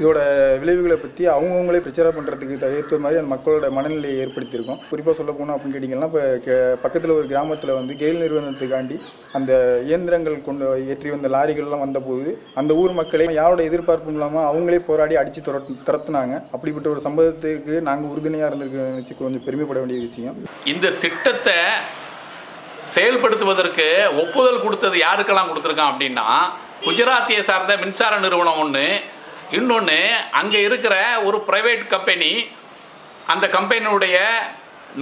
இதோட விளைவுகளை பற்றி அவங்கவுங்களே பிரச்சாரம் பண்ணுறதுக்கு தவிர்த்த மாதிரி அந்த மக்களோட மனநிலையை ஏற்படுத்தியிருக்கோம். குறிப்பாக சொல்ல போனோம் அப்படின்னு கேட்டிங்கன்னா இப்போ பக்கத்தில் ஒரு கிராமத்தில் வந்து கெயில் நிறுவனத்துக்காண்டி அந்த இயந்திரங்கள் கொண்டு ஏற்றி வந்த லாரிகள்லாம் வந்தபோது அந்த ஊர் மக்களையும் யாரோட எதிர்பார்ப்பும் இல்லாமல் அவங்களே போராடி அடித்து துரத்து துரத்துனாங்க. அப்படிப்பட்ட ஒரு சம்பவத்துக்கு நாங்கள் உறுதுணையாக இருந்திருக்க நினச்சி கொஞ்சம் பெருமைப்பட வேண்டிய விஷயம். இந்த திட்டத்தை செயல்படுத்துவதற்கு ஒப்புதல் கொடுத்தது யாருக்கெல்லாம் கொடுத்துருக்கான் அப்படின்னா குஜராத்தியை சார்ந்த மின்சார நிறுவனம் ஒன்று இன்னொன்று அங்கே இருக்கிற ஒரு ப்ரைவேட் கம்பெனி அந்த கம்பெனியுடைய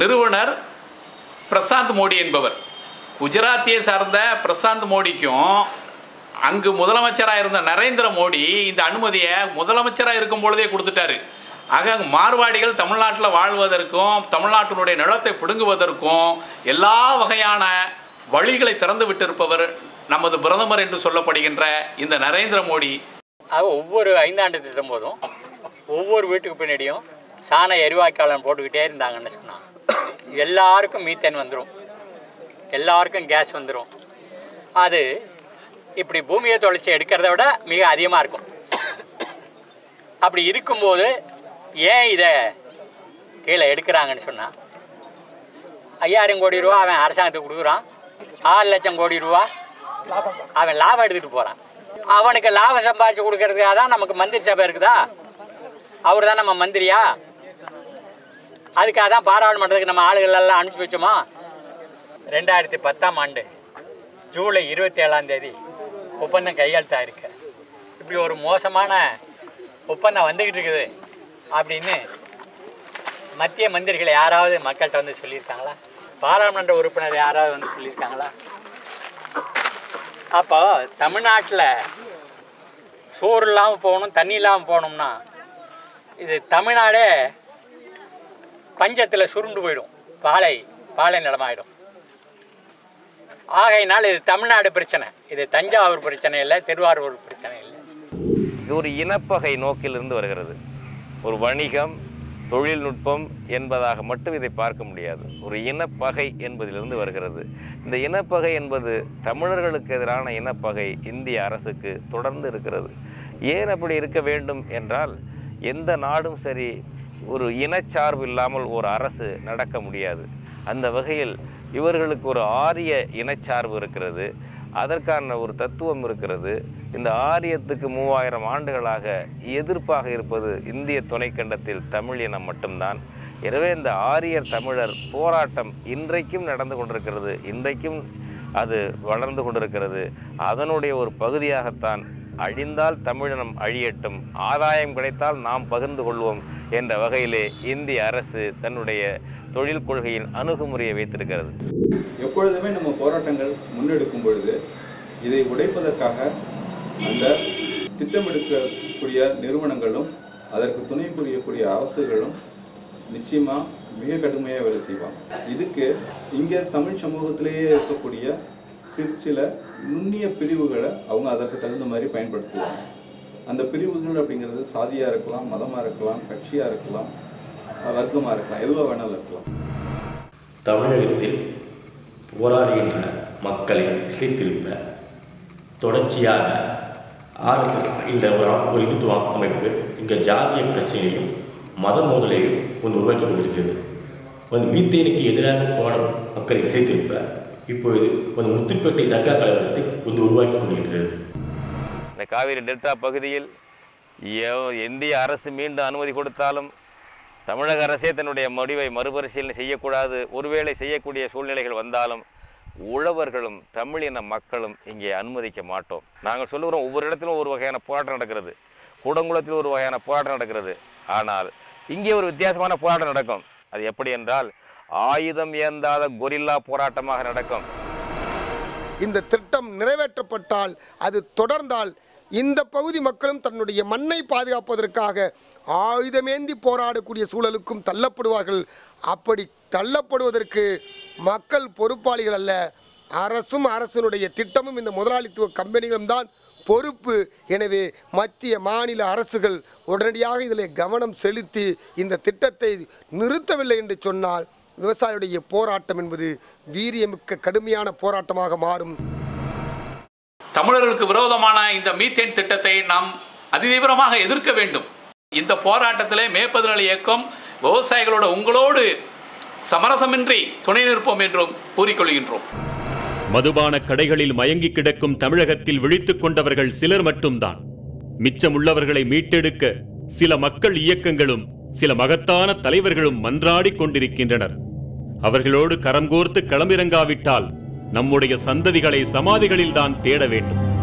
நிறுவனர் பிரசாந்த் மோடி என்பவர். குஜராத்தியை சார்ந்த பிரசாந்த் மோடிக்கும் அங்கு முதலமைச்சராக இருந்த நரேந்திர மோடி இந்த அனுமதியை முதலமைச்சராக இருக்கும் பொழுதே கொடுத்துட்டாரு. ஆக மார்வாடிகள் தமிழ்நாட்டில் வாழ்வதற்கும் தமிழ்நாட்டினுடைய நிலத்தை பிடுங்குவதற்கும் எல்லா வகையான வழிகளை திறந்து விட்டிருப்பவர் நமது பிரதமர் என்று சொல்லப்படுகின்ற இந்த நரேந்திர மோடி. அது ஒவ்வொரு ஐந்தாண்டு திட்டம் போதும் ஒவ்வொரு வீட்டுக்கு பின்னாடியும் சாண எரிவாய்க்காலன் போட்டுக்கிட்டே இருந்தாங்கன்னு சொன்னான் எல்லாருக்கும் மீத்தேன் வந்துடும் எல்லாருக்கும் கேஸ் வந்துடும் அது இப்படி பூமியை தொலைச்சி எடுக்கிறத விட மிக அதிகமாக இருக்கும். அப்படி இருக்கும்போது ஏன் இதை கீழே எடுக்கிறாங்கன்னு சொன்னால் ஐயாயிரம் கோடி ரூபா அவன் அரசாங்கத்துக்கு கொடுக்குறான். ஆறு லட்சம் கோடி ரூபா அவன் லாபம் எடுத்துகிட்டு போகிறான் அவனுக்கு லாபம் சம்பாதிச்சு கொடுக்கறதுக்காக தான் நமக்கு மந்திரி சபை இருக்குதா? அவர் தான் நம்ம மந்திரியா? அதுக்காக தான் பாராளுமன்றத்துக்கு நம்ம ஆளுகள் எல்லாம் அனுப்பிச்சு வச்சோமா? ரெண்டாயிரத்தி பத்தாம் ஆண்டு ஜூலை இருபத்தி ஏழாம் தேதி ஒப்பந்தம் கையெழுத்தா இருக்கு இப்படி ஒரு மோசமான ஒப்பந்தம் வந்துக்கிட்டு இருக்குது அப்படின்னு மத்திய மந்திரிகள் யாராவது மக்கள்கிட்ட வந்து சொல்லியிருக்காங்களா? பாராளுமன்ற உறுப்பினர் யாராவது வந்து சொல்லியிருக்காங்களா? அப்போ தமிழ்நாட்டில் சோறு இல்லாமல் போகணும் தண்ணி இல்லாமல் போகணும்னா இது தமிழ்நாடே பஞ்சத்தில் சுருண்டு போயிடும். பாலை பாலை நிலமாயிடும். ஆகையினால் இது தமிழ்நாடு பிரச்சனை. இது தஞ்சாவூர் பிரச்சனை இல்லை திருவாரூர் பிரச்சனை இல்லை. இது ஒரு இனப்பகை நோக்கிலிருந்து வருகிறது. ஒரு வணிகம் தொழில்நுட்பம் என்பதாக மட்டும் இதை பார்க்க முடியாது. ஒரு இனப்பகை என்பதிலிருந்து வருகிறது. இந்த இனப்பகை என்பது தமிழர்களுக்கு எதிரான இனப்பகை இந்திய அரசுக்கு தொடர்ந்து இருக்கிறது. ஏன் அப்படி இருக்க வேண்டும் என்றால் எந்த நாடும் சரி ஒரு இனச்சார்பு இல்லாமல் ஒரு அரசு நடக்க முடியாது. அந்த வகையில் இவர்களுக்கு ஒரு ஆரிய இனச்சார்பு இருக்கிறது. அதற்கான ஒரு தத்துவம் இருக்கிறது. இந்த ஆரியத்துக்கு மூவாயிரம் ஆண்டுகளாக எதிர்ப்பாக இருப்பது இந்திய துணைக்கண்டத்தில் தமிழ் இனம் மட்டும்தான். எனவே இந்த ஆரியர் தமிழர் போராட்டம் இன்றைக்கும் நடந்து கொண்டிருக்கிறது. இன்றைக்கும் அது வளர்ந்து கொண்டிருக்கிறது. அதனுடைய ஒரு பகுதியாகத்தான் அழிந்தால் தமிழினம் அழியட்டும் ஆதாயம் கிடைத்தால் நாம் பகிர்ந்து கொள்வோம் என்ற வகையிலே இந்திய அரசு தன்னுடைய தொழில் கொள்கையின் அணுகுமுறையை வைத்திருக்கிறது. எப்பொழுதுமே நம்ம போராட்டங்கள் முன்னெடுக்கும் பொழுது இதை உடைப்பதற்காக அந்த திட்டமெடுக்கக்கூடிய நிறுவனங்களும் அதற்கு துணை புரியக்கூடிய அரசுகளும் நிச்சயமாக மிக கடுமையாக வேலை செய்வாங்க. இதுக்கு இங்கே தமிழ் சமூகத்திலேயே இருக்கக்கூடிய சிற்சில நுண்ணிய பிரிவுகளை அவங்க அதற்கு தகுந்த மாதிரி பயன்படுத்துவாங்க. அந்த பிரிவுகள் அப்படிங்கிறது சாதியாக இருக்கலாம் மதமாக இருக்கலாம் கட்சியாக இருக்கலாம் வர்க்கமாக இருக்கலாம் எதுவாக வேணாலும் இருக்கலாம். தமிழகத்தில் போராடுகின்ற மக்களை திசைத்திருப்ப தொடர்ச்சியாக ஆர்எஸ்எஸ் என்ற ஒரு ஒரு இந்துத்துவ அமைப்பு இங்கே ஜாதிய பிரச்சனையும் மத மோதலையும் ஒன்று உருவாக்கி கொண்டிருக்கிறது. வந்து மீத்தேனுக்கு எதிராக போராடும் மக்களை திசைத்திருப்ப இப்பொழுது ஒரு முத்துப்பேட்டை தர்கா கலவரத்தை ஒன்று உருவாக்கி கொண்டிருக்கிறது. இந்த காவிரி டெல்டா பகுதியில் இந்திய அரசு மீண்டும் அனுமதி கொடுத்தாலும் தமிழக அரசே தன்னுடைய முடிவை மறுபரிசீலனை செய்யக்கூடாது. ஒருவேளை செய்யக்கூடிய சூழ்நிலைகள் வந்தாலும் உழவர்களும் தமிழின மக்களும் இங்கே அனுமதிக்க மாட்டோம். நாங்கள் சொல்லுகிறோம் ஒவ்வொரு இடத்திலும் ஒரு வகையான போராட்டம் நடக்கிறது. கூடங்குளத்தில் ஒரு வகையான போராட்டம் நடக்கிறது. ஆனால் இங்கே ஒரு வித்தியாசமான போராட்டம் நடக்கும். அது எப்படி என்றால் ஆயுதம் ஏந்தாத கொரில்லா போராட்டமாக நடக்கும். இந்த திட்டம் நிறைவேற்றப்பட்டால் அது தொடர்ந்தால் இந்த பகுதி மக்களும் தன்னுடைய மண்ணை பாதுகாப்பதற்காக ஆயுதமேந்தி போராடக்கூடிய சூழலுக்கும் தள்ளப்படுவார்கள். அப்படி தள்ளப்படுவதற்கு மக்கள் பொறுப்பாளிகள் அல்ல அரசும் அரசினுடைய திட்டமும் இந்த முதலாளித்துவ கம்பெனிகளும் தான் பொறுப்பு. எனவே மத்திய மாநில அரசுகள் உடனடியாக இதில் கவனம் செலுத்தி இந்த திட்டத்தை நிறுத்தவில்லை என்று சொன்னால் விவசாயியுடைய போராட்டம் என்பது வீரியமிக்க கடுமையான போராட்டமாக மாறும். தமிழர்களுக்கு விரோதமான இந்த மீத்தேன் திட்டத்தை நாம் அதிதீவிரமாக எதிர்க்க வேண்டும். இந்த போராட்டத்திலே மே பதினேழு இயக்கம் விவசாயிகளோட உங்களோடு சமரசமின்றி துணை நிற்போம் என்றும் கூறிக்கொள்கின்றோம். மதுபான கடைகளில் மயங்கி கிடக்கும் தமிழகத்தில் விழித்துக் கொண்டவர்கள் சிலர் மட்டும்தான். மிச்சமுள்ளவர்களை மீட்டெடுக்க சில மக்கள் இயக்கங்களும் சில மகத்தான தலைவர்களும் மன்றாடிக் கொண்டிருக்கின்றனர். அவர்களோடு கரம் கோர்த்து களமிறங்காவிட்டால் நம்முடைய சந்ததிகளை சமாதிகளில்தான் தேட வேண்டும்.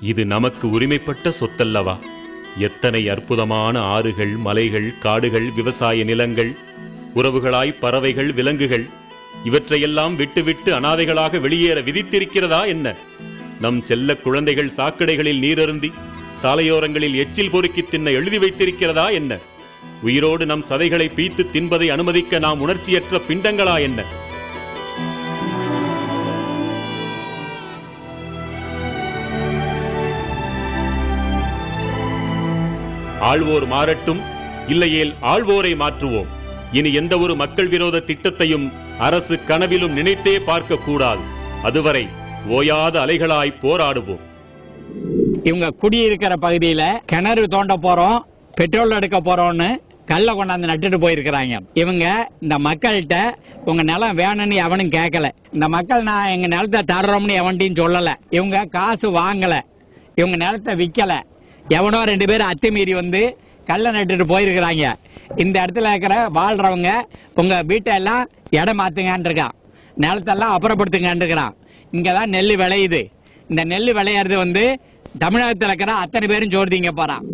இது நமக்கு உரிமைப்பட்ட சொத்தல்லவா? எத்தனை அற்புதமான ஆறுகள் மலைகள் காடுகள் விவசாய நிலங்கள் உறவுகளாய் பறவைகள் விலங்குகள் இவற்றையெல்லாம் விட்டுவிட்டு அனாதைகளாக வெளியேற விதித்திருக்கிறதா என்ன? நம் செல்ல குழந்தைகள் சாக்கடைகளில் நீரருந்தி சாலையோரங்களில் எச்சில் பொறுக்கி தின்ன எழுதி வைத்திருக்கிறதா என்ன? உயிரோடு நம் சதைகளை பீத்து தின்பதை அனுமதிக்க நாம் உணர்ச்சியற்ற பிண்டங்களா என்ன? ஆழ்வோர் மாறட்டும் இல்லையேல் ஆள்வோரை மாற்றுவோம். இனி எந்த ஒரு மக்கள் விரோத திட்டத்தையும் அரசு கனவிலும் நினைத்தே பார்க்க கூடாது அதுவரை ஓயாத அலைகளாய் போராடுவோம். இவங்க குடியிருக்கிற பகுதியில கிணறு தோண்ட போறோம் பெட்ரோல் எடுக்க போறோம்னு கல்லை கொண்டாந்து நட்டுட்டு போயிருக்கிறாங்க. இவங்க இந்த மக்கள்கிட்ட உங்க நிலம் வேணும்னு எவனும் கேட்கல இந்த மக்கள் நான் எங்க நிலத்தை தர்றோம்னு எவன்ட்டையும் சொல்லல. இவங்க காசு வாங்கல. இவங்க நிலத்தை விக்கல. எவனோ ரெண்டு பேரும் அத்துமீறி வந்து கல்லை நட்டுட்டு போயிருக்கிறாங்க. இந்த இடத்துல இருக்கிற வாழ்றவங்க உங்க வீட்டை எல்லாம் இடம் மாத்துங்கன்னு இருக்கான். நிலத்தெல்லாம் அப்புறப்படுத்துங்கன்றிருக்கிறான் இங்கதான் நெல் விளையுது. இந்த நெல் விளையறது வந்து தமிழகத்துல இருக்கிற அத்தனை பேரும் ஜோர்திங்க போறான்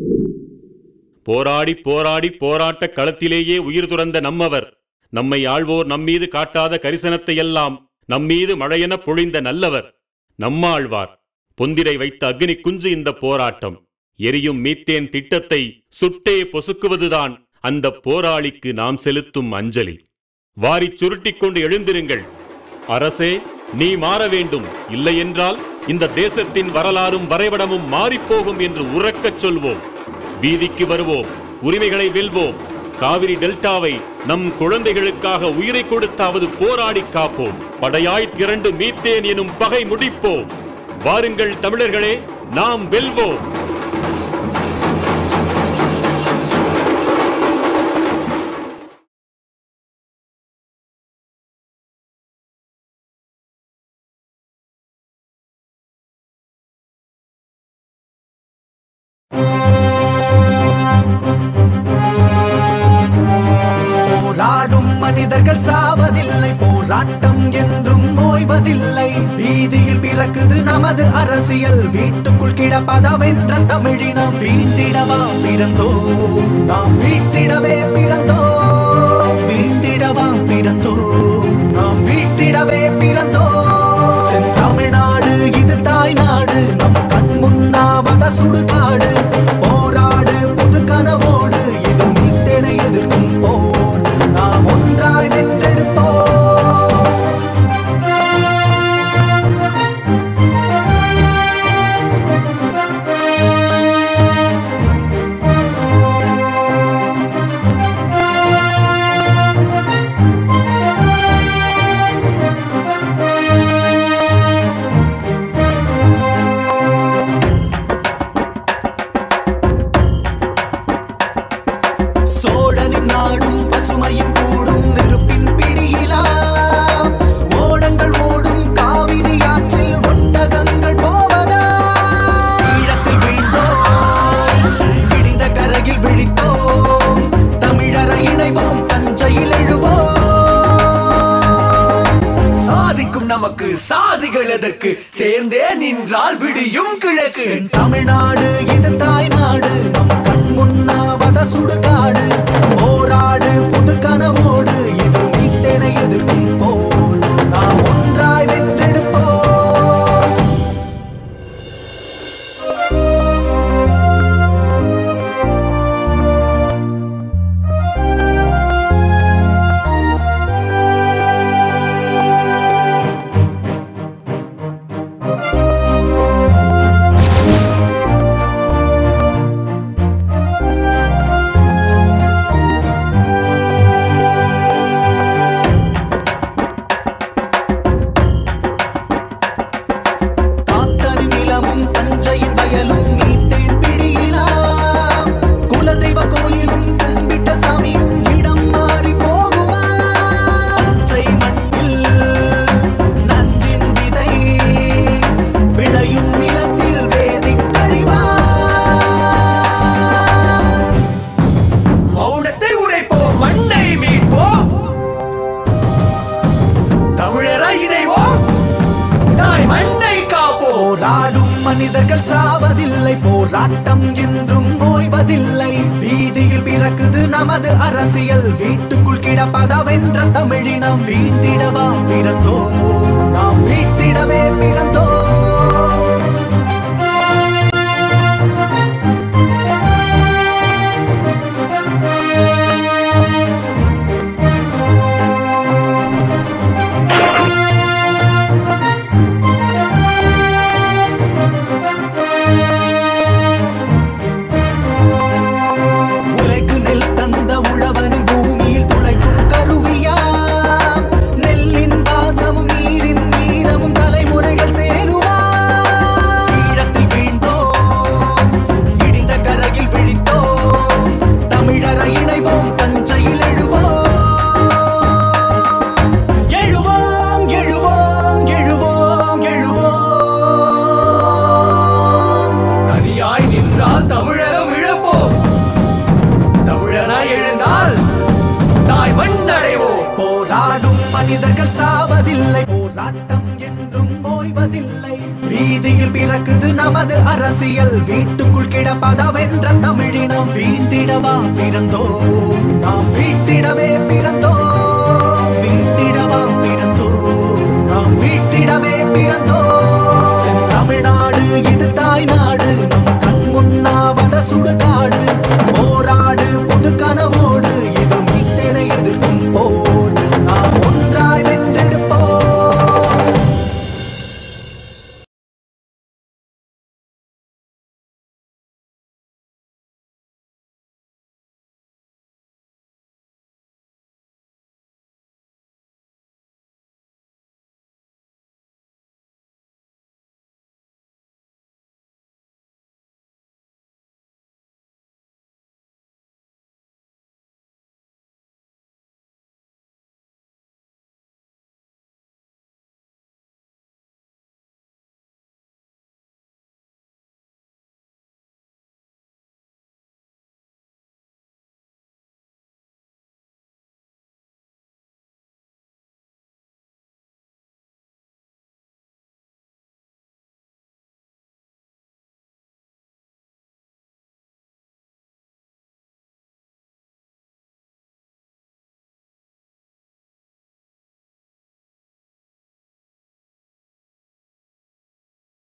போராடி போராடி போராட்ட களத்திலேயே உயிர் துறந்த நம்மவர். நம்மை ஆழ்வோர் நம்மீது காட்டாத கரிசனத்தை எல்லாம் நம்மீது மழையென பொழிந்த நல்லவர். நம்மாழ்வார். பொந்திரை வைத்த அக்னி குஞ்சு இந்த போராட்டம். எரியும் மீத்தேன் திட்டத்தை சுட்டே பொசுக்குவதுதான் அந்த போராளிக்கு நாம் செலுத்தும் அஞ்சலி. வாரிச் சுருட்டிக் கொண்டு எழுந்திருங்கள். அரசே நீ மாற வேண்டும். இல்லையென்றால் இந்த தேசத்தின் வரலாறும் வரைபடமும் மாறிப்போகும் என்று உறக்கச் சொல்வோம். வீதிக்கு வருவோம் உரிமைகளை வெல்வோம். காவிரி டெல்டாவை நம் குழந்தைகளுக்காக உயிரை கொடுத்தாவது போராடி காப்போம். படையாய் திரண்டு மீத்தேன் எனும் பகை முடிப்போம். வாருங்கள் தமிழர்களே நாம் வெல்வோம். போராடும் மனிதர்கள் சாவதில்லை. போராட்டம் என்றும் ஓய்வதில்லை. வீதியில் பிறக்குது நமது அரசியல். வீட்டுக்குள் கிடப்பதவென்ற தமிழினம். வீழ்ந்திடவா பிறந்தோ? நாம் வீழ்த்திடவே பிறந்தோ? வீழ்ந்திடவா பிறந்தோ? நாம் வீழ்த்திடவே பிறந்தோ? செந்தமிழ்நாடு இது தாய்நாடு. நம் கண் முன்னாவத சுடுகாடு. சாதிகள் எதற்கு சேர்ந்தே நின்றால் விடியும் கிழக்கு. தமிழ்நாடு இது தாய்நாடு. நம் கண் முன்னாவத சுடுகாடு. போராடு புது கனவோடு. மண்ணை மீட்போம். தமிழரை இணைவோம். தாய் மண்ணை காப்போம். போராடும் மனிதர்கள் சாவதில்லை. போராட்டம் என்றும் ஓய்வதில்லை. வீதியில் பிறக்குது நமது அரசியல். வீட்டுக்குள் கிடப்பதவென்ற தமிழினம் வீழ்ந்திடவா? பிறந்தோம். நாம் வீழ்த்திடவே பிறந்தோம். மனிதர்கள் சாவதில்லை. போராட்டம் என்றும் ஓய்வதில்லை. வீதியில் பிறக்குது நமது அரசியல். வீட்டுக்குள் கிடப்பதவென்ற தமிழினம். வீழ்ந்திடவா பிறந்தோம்? நாம் வீழ்த்திடவே பிறந்தோம். வீழ்த்திடவா பிறந்தோம்? நாம் வீழ்த்திடவே பிறந்தோம். தமிழ்நாடு இது தாய் நாடு நம் கண் முன்னாவத சுடுகாடு.